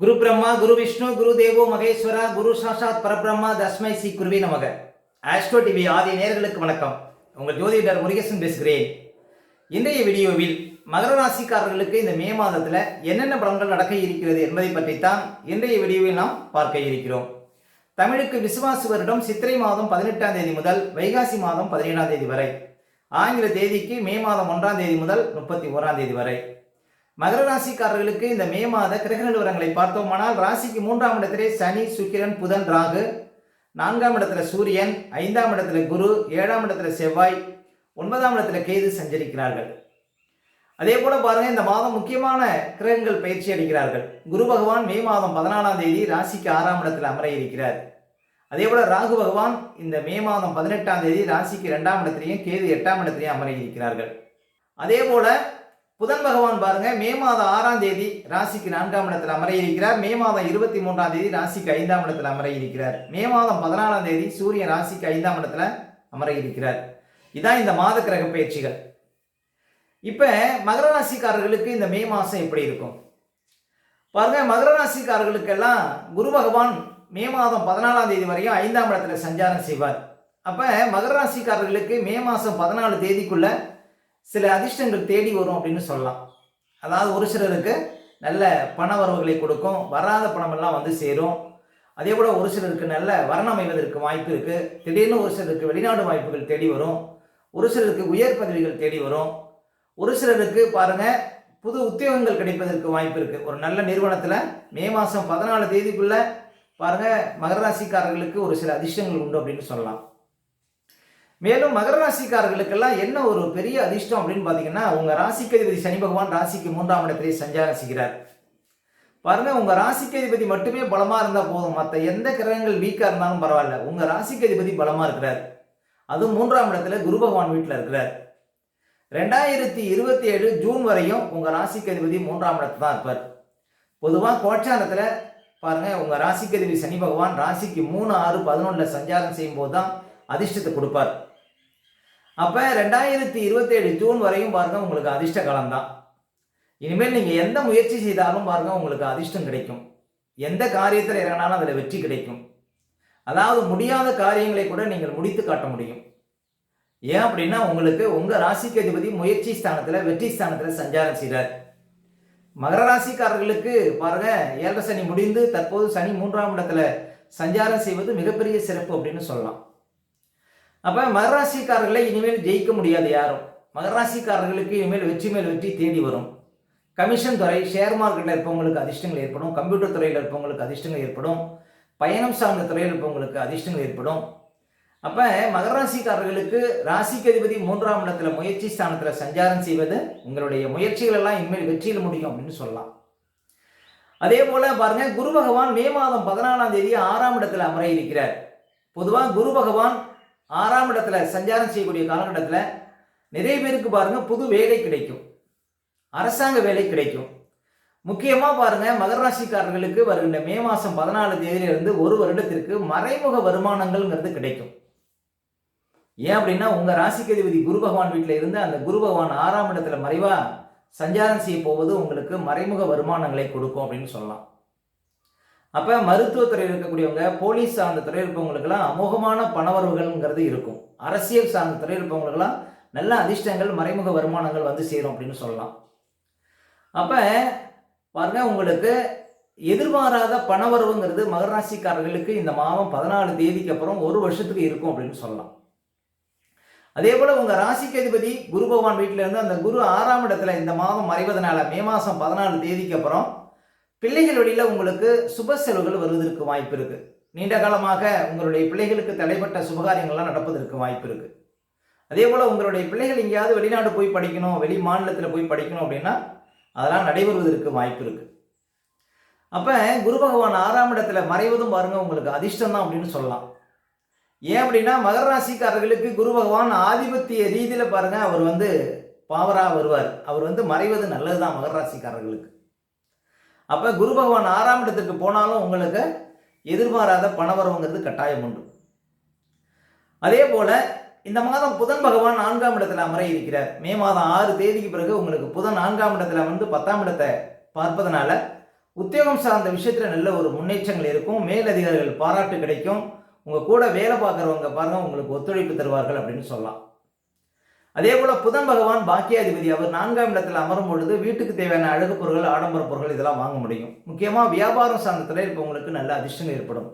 குரு பிரம்மா குரு விஷ்ணு குரு தேவோ மகேஸ்வரா குரு சாஷாத் பரபிரம்மா தஸ்மை சி குருவி நமக. ஆஸ்ட்ரோ டிவி ஆதி நேர்களுக்கு வணக்கம். உங்கள் ஜோதிடர் முருகேசன் பேசுகிறேன். இன்றைய வீடியோவில் மகர ராசிக்காரர்களுக்கு இந்த மே மாதத்தில் என்னென்ன பலன்கள் நடக்க இருக்கிறது என்பதை பற்றித்தான் இன்றைய வீடியோவில் நாம் பார்க்க இருக்கிறோம். தமிழுக்கு விசுவாசு வருடம் சித்திரை மாதம் பதினெட்டாம் தேதி முதல் வைகாசி மாதம் பதினேழாம் தேதி வரை. ஆங்கில தேதிக்கு மே மாதம் ஒன்றாம் தேதி முதல் முப்பத்தி ஓராம் தேதி வரை. மகர ராசிக்காரர்களுக்கு இந்த மே மாத கிரக நிலவரங்களை பார்த்தோமானால் ராசிக்கு மூன்றாம் இடத்திலே சனி சுக்கிரன் புதன் ராகு. நான்காம் இடத்துல சூரியன் ஐந்தாம் இடத்துல குரு ஏழாம் இடத்துல செவ்வாய் ஒன்பதாம் இடத்துல கேது சஞ்சரிக்கிறார்கள். அதே போல பாருங்க இந்த மாதம் முக்கியமான கிரகங்கள் பயிற்சி அளிக்கிறார்கள். குரு பகவான் மே மாதம் பதினாலாம் தேதி ராசிக்கு ஆறாம் இடத்துல அமர இருக்கிறார். அதே போல ராகு பகவான் இந்த மே மாதம் பதினெட்டாம் தேதி ராசிக்கு இரண்டாம் இடத்திலையும் கேது எட்டாம் இடத்திலையும் அமர இருக்கிறார்கள். அதே போல புதன் பகவான் பாருங்க மே மாதம் ஆறாம் தேதி ராசிக்கு நான்காம் இடத்தில் அமர இருக்கிறார். மே மாதம் இருபத்தி மூன்றாம் தேதி ராசிக்கு ஐந்தாம் இடத்தில் அமர இருக்கிறார். மே மாதம் பதினாலாம் தேதி சூரியன் ராசிக்கு ஐந்தாம் இடத்துல அமர இருக்கிறார். இதான் இந்த மாத கிரக பயிற்சிகள். இப்ப மகர ராசிக்காரர்களுக்கு இந்த மே மாதம் எப்படி இருக்கும்? பாருங்க மகர ராசிக்காரர்களுக்கெல்லாம் குரு பகவான் மே மாதம் பதினாலாம் தேதி வரையும் ஐந்தாம் இடத்துல சஞ்சாரம் செய்வார். அப்ப மகர ராசிக்காரர்களுக்கு மே மாதம் பதினாலு தேதிக்குள்ள சில அதிர்ஷ்டங்கள் தேடி வரும் அப்படின்னு சொல்லலாம். அதாவது ஒரு சிலருக்கு நல்ல பண வரவுகளை கொடுக்கும் வராத பணமெல்லாம் வந்து சேரும். அதே போல் ஒரு சிலருக்கு நல்ல வரணம் அமைவதற்கு வாய்ப்பு இருக்குது திடீர்னு ஒரு சிலருக்கு வெளிநாடு வாய்ப்புகள் தேடி வரும். ஒரு சிலருக்கு உயர் பதவிகள் தேடி வரும். ஒரு சிலருக்கு பாருங்கள் புது உத்தியோகங்கள் கிடைப்பதற்கு வாய்ப்பு இருக்குது ஒரு நல்ல நிறுவனத்தில் மே மாதம் பதினாலு தேதிக்குள்ளே பாருங்கள் மகராசிக்காரர்களுக்கு ஒரு சில அதிர்ஷ்டங்கள் உண்டு அப்படின்னு சொல்லலாம். மேலும் மகர ராசிக்காரர்களுக்கெல்லாம் என்ன ஒரு பெரிய அதிர்ஷ்டம் அப்படின்னு பார்த்தீங்கன்னா உங்கள் ராசிக்கதிபதி சனி பகவான் ராசிக்கு மூன்றாம் இடத்திலே சஞ்சாரம் செய்கிறார். பாருங்க உங்கள் ராசிக்கு அதிபதி மட்டுமே பலமாக இருந்தால் போதும். மற்ற எந்த கிரகங்கள் வீக்காக இருந்தாலும் பரவாயில்ல. உங்கள் ராசிக்கதிபதி அதிபதி இருக்கிறார். அதுவும் மூன்றாம் இடத்துல குரு பகவான் வீட்டில் இருக்கிறார். ரெண்டாயிரத்தி இருபத்தி ஏழு ஜூன் வரையும் உங்கள் ராசிக்கதிபதி மூன்றாம் இடத்துல தான் இருப்பார். பொதுவாக கோச்சாரத்தில் பாருங்க உங்கள் ராசிக்கதிபதி சனி பகவான் ராசிக்கு மூணு ஆறு பதினொன்றில் சஞ்சாரம் செய்யும் போது தான் அதிர்ஷ்டத்தை கொடுப்பார். அப்போ ரெண்டாயிரத்தி இருபத்தேழு ஜூன் வரையும் பாருங்க உங்களுக்கு அதிர்ஷ்ட காலம் தான் இனிமேல் நீங்கள் எந்த முயற்சி செய்தாலும் பாருங்க உங்களுக்கு அதிர்ஷ்டம் கிடைக்கும். எந்த காரியத்தில் இறங்கினாலும் அதில் வெற்றி கிடைக்கும். அதாவது முடியாத காரியங்களை கூட நீங்கள் முடித்து காட்ட முடியும். ஏன் அப்படின்னா உங்களுக்கு உங்கள் ராசிக்கு அதிபதி முயற்சி ஸ்தானத்தில் வெற்றி ஸ்தானத்தில் சஞ்சாரம் செய்கிறார் மகர ராசிக்காரர்களுக்கு பாருங்க ஏழரை சனி முடிந்து தற்போது சனி மூன்றாம் இடத்துல சஞ்சாரம் செய்வது மிகப்பெரிய சிறப்பு அப்படின்னு சொல்லலாம். அப்போ மகராசிக்காரர்களை இனிமேல் ஜெயிக்க முடியாது யாரும். மகராசிக்காரர்களுக்கு இனிமேல் வெற்றி மேல் வெற்றி தேடி வரும். கமிஷன் துறை ஷேர் மார்க்கெட்டில் இருப்பவங்களுக்கு அதிர்ஷ்டங்கள் ஏற்படும். கம்ப்யூட்டர் துறையில் இருப்பவங்களுக்கு அதிர்ஷ்டங்கள் ஏற்படும். பயணம் சார்ந்த துறையில் இருப்பவங்களுக்கு அதிர்ஷ்டங்கள் ஏற்படும். அப்போ மகராசிக்காரர்களுக்கு ராசிக்கு அதிபதி மூன்றாம் இடத்துல முயற்சி ஸ்தானத்தில் சஞ்சாரம் செய்வது உங்களுடைய முயற்சிகள் எல்லாம் இனிமேல் வெற்றியில் முடியும் அப்படின்னு சொல்லலாம். அதே போல பாருங்க குரு பகவான் மே மாதம் பதினாலாம் தேதி ஆறாம் இடத்துல அமர இருக்கிறார். பொதுவாக குரு பகவான் ஆறாம் இடத்துல சஞ்சாரம் செய்யக்கூடிய காலகட்டத்தில் நிறைய பேருக்கு பாருங்க புது வேலை கிடைக்கும். அரசாங்க வேலை கிடைக்கும். முக்கியமாக பாருங்க மகர ராசிக்காரர்களுக்கு வருகின்ற மே மாதம் பதினாலு தேதியிலிருந்து ஒரு வருடத்திற்கு மறைமுக வருமானங்கள்ங்கிறது கிடைக்கும். ஏன் அப்படின்னா உங்கள் ராசிக்கு அதிபதி குரு பகவான் வீட்டில் இருந்து அந்த குரு பகவான் ஆறாம் இடத்துல மறைவா சஞ்சாரம் செய்ய போவது உங்களுக்கு மறைமுக வருமானங்களை கொடுக்கும் அப்படின்னு சொல்லலாம். அப்போ மருத்துவத்துறையில் இருக்கக்கூடியவங்க போலீஸ் சார்ந்த துறையில் இருப்பவங்களுக்கெல்லாம் அமோகமான பணவரவுகள்ங்கிறது இருக்கும். அரசியல் சார்ந்த துறையில் இருப்பவங்களுக்கெல்லாம் நல்ல அதிர்ஷ்டங்கள் மறைமுக வருமானங்கள் வந்து சேரும் அப்படின்னு சொல்லலாம். அப்போ பாருங்க உங்களுக்கு எதிர்பாராத பணவரவுங்கிறது மகராசிக்காரர்களுக்கு இந்த மாதம் பதினாலு தேதிக்கு அப்புறம் ஒரு வருஷத்துக்கு இருக்கும் அப்படின்னு சொல்லலாம். அதே போல உங்க ராசிக்கு அதிபதி குரு பகவான் வீட்டில இருந்து அந்த குரு ஆறாம் இடத்துல இந்த மாதம் மறைவதனால மே மாதம் பதினாலு தேதிக்கு அப்புறம் பிள்ளைகள் வழியில் உங்களுக்கு சுப செலவுகள் வருவதற்கு வாய்ப்பு இருக்கு. நீண்ட காலமாக உங்களுடைய பிள்ளைகளுக்கு தடைப்பட்ட சுபகாரியங்கள்லாம் நடப்பதற்கு வாய்ப்பு இருக்கு. அதே போல் உங்களுடைய பிள்ளைகள் எங்கேயாவது வெளிநாடு போய் படிக்கணும் வெளி மாநிலத்தில் போய் படிக்கணும் அப்படின்னா அதெல்லாம் நடைபெறுவதற்கு வாய்ப்பு இருக்கு. அப்போ குரு பகவான் ஆறாம் இடத்துல மறைவதும் பாருங்க உங்களுக்கு அதிர்ஷ்டம் தான் அப்படின்னு சொல்லலாம். ஏன் அப்படின்னா மகர ராசிக்காரர்களுக்கு குரு பகவான் ஆதிபத்திய ரீதியில் பாருங்க அவர் வந்து பாவராக வருவார். அவர் வந்து மறைவது நல்லதுதான் மகர ராசிக்காரர்களுக்கு. அப்போ குரு பகவான் ஆறாம் இடத்துக்கு போனாலும் உங்களுக்கு எதிர்பாராத பணவரவுங்கிறது கட்டாயம் உண்டு. அதே போல இந்த மாதம் புதன் பகவான் நான்காம் இடத்துல அமர இருக்கிறார். மே மாதம் ஆறு தேதிக்கு பிறகு உங்களுக்கு புதன் நான்காம் இடத்துல வந்து பத்தாம் இடத்தை பார்ப்பதனால உத்தியோகம் சார்ந்த விஷயத்தில் நல்ல ஒரு முன்னேற்றங்கள் இருக்கும். மேலதிகாரிகள் பாராட்டு கிடைக்கும். உங்கள் கூட வேலை பார்க்குறவங்க பாருங்க உங்களுக்கு ஒத்துழைப்பு தருவார்கள் அப்படின்னு சொல்லலாம். அதே போல புதன் பகவான் பாக்கியாதிபதி அவர் நான்காம் இடத்துல அமரும் பொழுது வீட்டுக்கு தேவையான அழகு பொருட்கள் ஆடம்பர பொருட்கள் இதெல்லாம் வாங்க முடியும். முக்கியமாக வியாபாரம் சார்ந்தத்தில் இப்போ உங்களுக்கு நல்ல அதிர்ஷ்டம் ஏற்படும்.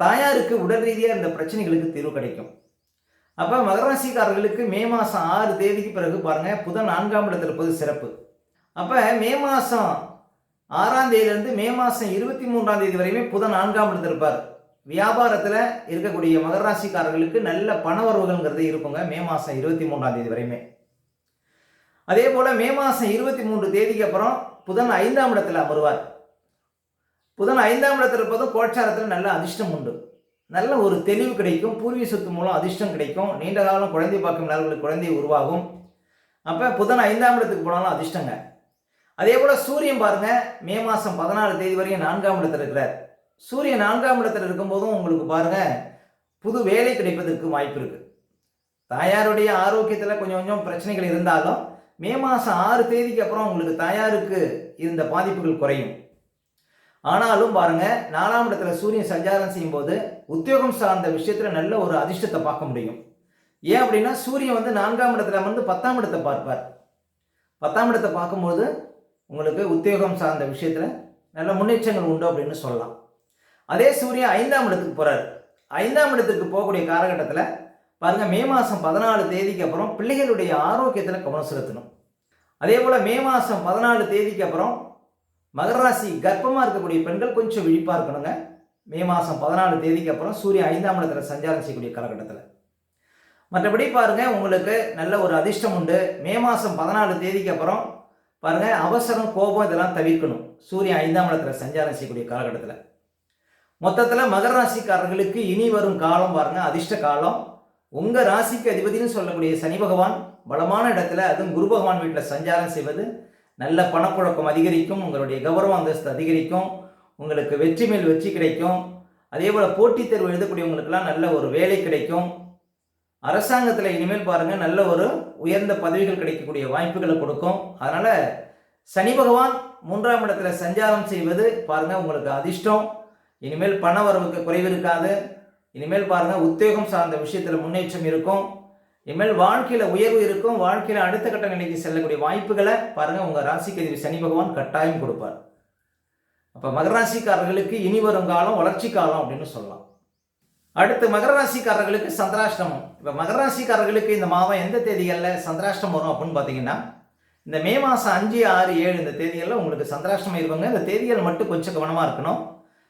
தாயாருக்கு உடல் ரீதியாக இந்த பிரச்சனைகளுக்கு தீர்வு கிடைக்கும். அப்போ மகராசிக்காரர்களுக்கு மே மாதம் ஆறு தேதிக்கு பிறகு பாருங்க புதன் நான்காம் இடத்துல இருப்பது சிறப்பு. அப்போ மே மாதம் ஆறாம் தேதியிலேருந்து மே மாதம் இருபத்தி மூன்றாம் தேதி வரையுமே புதன் நான்காம் இடத்துல இருப்பார். வியாபாரத்தில் இருக்கக்கூடிய மகராசிக்காரர்களுக்கு நல்ல பண வரவுகள்ங்கிறது இருக்குங்க. மே மாதம் இருபத்தி மூன்றாம் தேதி வரையுமே. அதே போல் மே மாதம் இருபத்தி மூன்று தேதிக்கு அப்புறம் புதன் ஐந்தாம் இடத்துல அமருவார். புதன் ஐந்தாம் இடத்துல இருப்பதும் கோட்சாரத்தில் நல்ல அதிர்ஷ்டம் உண்டு. நல்ல ஒரு தெளிவு கிடைக்கும். பூர்வீக சொத்து மூலம் அதிர்ஷ்டம் கிடைக்கும். நீண்ட காலம் குழந்தை பார்க்கும் நலர்களுக்கு குழந்தை உருவாகும். அப்போ புதன் ஐந்தாம் இடத்துக்கு போனாலும் அதிர்ஷ்டங்க. அதே போல் சூரியன் பாருங்கள் மே மாதம் பதினாலு தேதி வரையும் நான்காம் இடத்துல இருக்கிறார். சூரியன் நான்காம் இடத்துல இருக்கும்போதும் உங்களுக்கு பாருங்க புது வேலை கிடைப்பதற்கு வாய்ப்பு இருக்கு. தாயாருடைய ஆரோக்கியத்தில் கொஞ்சம் கொஞ்சம் பிரச்சனைகள் இருந்தாலும் மே மாதம் ஆறு தேதிக்கு அப்புறம் உங்களுக்கு தாயாருக்கு இருந்த பாதிப்புகள் குறையும். ஆனாலும் பாருங்க நாலாம் இடத்துல சூரியன் சஞ்சாரம் செய்யும்போது உத்தியோகம் சார்ந்த விஷயத்துல நல்ல ஒரு அதிர்ஷ்டத்தை பார்க்க முடியும். ஏன் அப்படின்னா சூரியன் வந்து நான்காம் இடத்துல வந்து பத்தாம் இடத்தை பார்ப்பார். பத்தாம் இடத்தை பார்க்கும்போது உங்களுக்கு உத்தியோகம் சார்ந்த விஷயத்துல நல்ல முன்னேற்றங்கள் உண்டு அப்படின்னு சொல்லலாம். அதே சூரியன் ஐந்தாம் இடத்துக்கு போகிறார் ஐந்தாம் இடத்துக்கு போகக்கூடிய காலகட்டத்தில் பாருங்கள் மே மாதம் பதினாலு தேதிக்கு அப்புறம் பிள்ளைகளுடைய ஆரோக்கியத்தில் கவனம் செலுத்தணும். அதே போல் மே மாதம் பதினாலு தேதிக்கு அப்புறம் மகர ராசி கர்ப்பமாக இருக்கக்கூடிய பெண்கள் கொஞ்சம் விழிப்பாக இருக்கணுங்க. மே மாதம் பதினாலு தேதிக்கு அப்புறம் சூரியன் ஐந்தாம் இடத்துல சஞ்சாரம் செய்யக்கூடிய காலகட்டத்தில். மற்றபடி பாருங்கள் உங்களுக்கு நல்ல ஒரு அதிர்ஷ்டம் உண்டு. மே மாதம் பதினாலு தேதிக்கு அப்புறம் பாருங்கள் அவசரம் கோபம் இதெல்லாம் தவிர்க்கணும். சூரியன் ஐந்தாம் இடத்துல சஞ்சாரம் செய்யக்கூடிய காலகட்டத்தில். மொத்தத்தில் மகர ராசிக்காரர்களுக்கு இனி வரும் காலம் பாருங்க அதிர்ஷ்ட காலம். உங்க ராசிக்கு அதிபதினு சொல்லக்கூடிய சனி பகவான் பலமான இடத்துல அதுவும் குரு பகவான் வீட்டில் சஞ்சாரம் செய்வது நல்ல பணப்புழக்கம் அதிகரிக்கும் உங்களுடைய கௌரவ அந்தஸ்து அதிகரிக்கும் உங்களுக்கு வெற்றி மேல் வெற்றி கிடைக்கும். அதே போல் போட்டித் தேர்வு எழுதக்கூடியவங்களுக்கெல்லாம் நல்ல ஒரு வேலை கிடைக்கும். அரசாங்கத்தில் இனிமேல் பாருங்க நல்ல ஒரு உயர்ந்த பதவிகள் கிடைக்கக்கூடிய வாய்ப்புகளை கொடுக்கும். அதனால சனி பகவான் மூன்றாம் இடத்துல சஞ்சாரம் செய்வது பாருங்க உங்களுக்கு அதிர்ஷ்டம். இனிமேல் பண வரவுக்கு குறைவு இருக்காது. இனிமேல் பாருங்கள் உத்தியோகம் சார்ந்த விஷயத்தில் முன்னேற்றம் இருக்கும். இனிமேல் வாழ்க்கையில் உயர்வு இருக்கும். வாழ்க்கையில் அடுத்த கட்ட நிலைக்கு செல்லக்கூடிய வாய்ப்புகளை பாருங்கள் உங்கள் ராசிக்கு அதிபதி சனி பகவான் கட்டாயம் கொடுப்பார். அப்போ மகராசிக்காரர்களுக்கு இனி வரும் காலம் வளர்ச்சி காலம் அப்படின்னு சொல்லலாம். அடுத்து மகராசிக்காரர்களுக்கு சந்திராஷ்டமம். இப்போ மகராசிக்காரர்களுக்கு இந்த மாதம் எந்த தேதிகளில் சந்திராஷ்டம் வரும் அப்படின்னு பார்த்தீங்கன்னா இந்த மே மாதம் அஞ்சு ஆறு ஏழு இந்த தேதிகளில் உங்களுக்கு சந்திராஷ்டமம் இருப்பாங்க இந்த தேதிகள் மட்டும் கொஞ்சம் கவனமாக இருக்கணும்.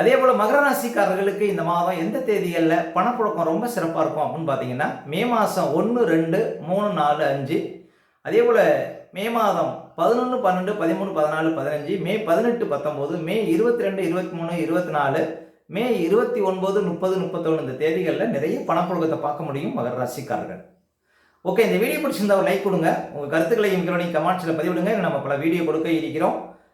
அதே போல் மகர ராசிக்காரர்களுக்கு இந்த மாதம் எந்த தேதிகளில் பணப்புழக்கம் ரொம்ப சிறப்பாக இருக்கும் அப்படின்னு பார்த்தீங்கன்னா மே மாதம் ஒன்று ரெண்டு மூணு நாலு அஞ்சு. அதே போல் மே மாதம் பதினொன்று பன்னெண்டு பதிமூணு பதினாலு பதினஞ்சு மே பதினெட்டு பத்தொம்போது மே இருபத்தி ரெண்டு இருபத்தி மூணு இருபத்தி நாலு மே இருபத்தி ஒன்பது முப்பது முப்பத்தொன்று இந்த தேதிகளில் நிறைய பணப்புழக்கத்தை பார்க்க முடியும் மகர ராசிக்காரர்கள். ஓகே இந்த வீடியோ பிடிச்சிருந்தா ஒரு லைக் கொடுங்க. உங்கள் கருத்துக்களை எங்களோட கமெண்ட்ஸில் பதிவிடுங்க. நம்ம பல வீடியோ கொடுக்க இருக்கிறோம்.